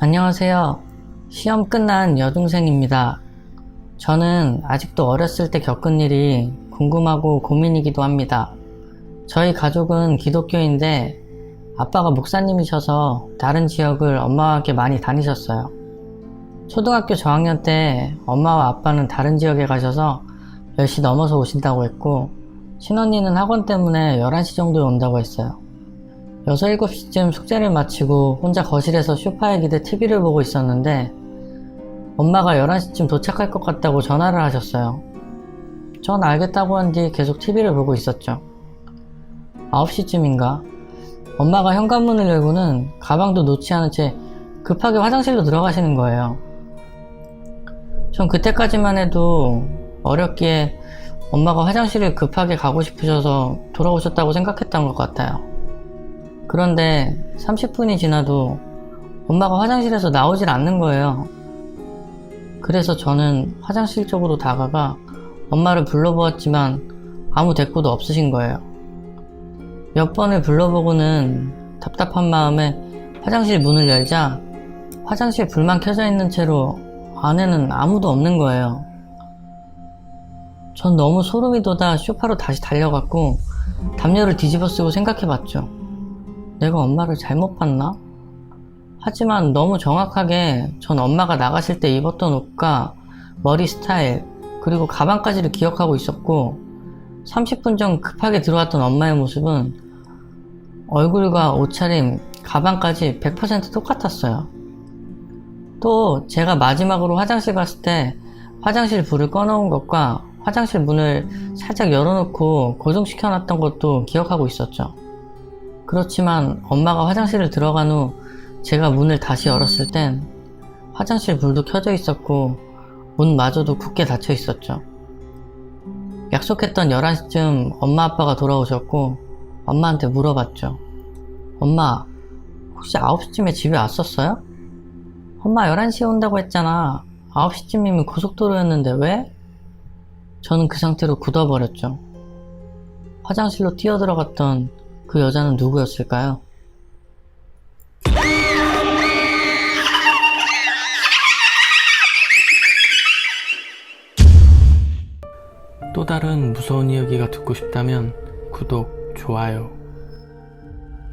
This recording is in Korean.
안녕하세요. 시험 끝난 여중생입니다. 저는 아직도 어렸을 때 겪은 일이 궁금하고 고민이기도 합니다. 저희 가족은 기독교인데 아빠가 목사님이셔서 다른 지역을 엄마와 함께 많이 다니셨어요. 초등학교 저학년 때 엄마와 아빠는 다른 지역에 가셔서 10시 넘어서 오신다고 했고 신언니는 학원 때문에 11시 정도에 온다고 했어요. 6, 7시쯤 숙제를 마치고 혼자 거실에서 쇼파에 기대 TV를 보고 있었는데 엄마가 11시쯤 도착할 것 같다고 전화를 하셨어요. 전 알겠다고 한 뒤 계속 TV를 보고 있었죠. 9시쯤인가 엄마가 현관문을 열고는 가방도 놓지 않은 채 급하게 화장실로 들어가시는 거예요. 전 그때까지만 해도 어렵기에 엄마가 화장실을 급하게 가고 싶으셔서 돌아오셨다고 생각했던 것 같아요. 그런데 30분이 지나도 엄마가 화장실에서 나오질 않는 거예요. 그래서 저는 화장실 쪽으로 다가가 엄마를 불러보았지만 아무 대꾸도 없으신 거예요. 몇 번을 불러보고는 답답한 마음에 화장실 문을 열자 화장실 불만 켜져 있는 채로 안에는 아무도 없는 거예요. 전 너무 소름이 돋아 쇼파로 다시 달려갔고 담요를 뒤집어 쓰고 생각해 봤죠. 내가 엄마를 잘못 봤나? 하지만 너무 정확하게 전 엄마가 나가실 때 입었던 옷과 머리 스타일, 그리고 가방까지를 기억하고 있었고, 30분 전 급하게 들어왔던 엄마의 모습은 얼굴과 옷차림, 가방까지 100% 똑같았어요. 또 제가 마지막으로 화장실 갔을 때 화장실 불을 꺼놓은 것과 화장실 문을 살짝 열어놓고 고정시켜 놨던 것도 기억하고 있었죠. 그렇지만 엄마가 화장실을 들어간 후 제가 문을 다시 열었을 땐 화장실 불도 켜져 있었고 문마저도 굳게 닫혀 있었죠. 약속했던 11시쯤 엄마 아빠가 돌아오셨고 엄마한테 물어봤죠. 엄마, 혹시 9시쯤에 집에 왔었어요? 엄마 11시에 온다고 했잖아. 9시쯤이면 고속도로였는데 왜? 저는 그 상태로 굳어버렸죠. 화장실로 뛰어들어갔던 그 여자는 누구였을까요? 또 다른 무서운 이야기가 듣고 싶다면 구독, 좋아요,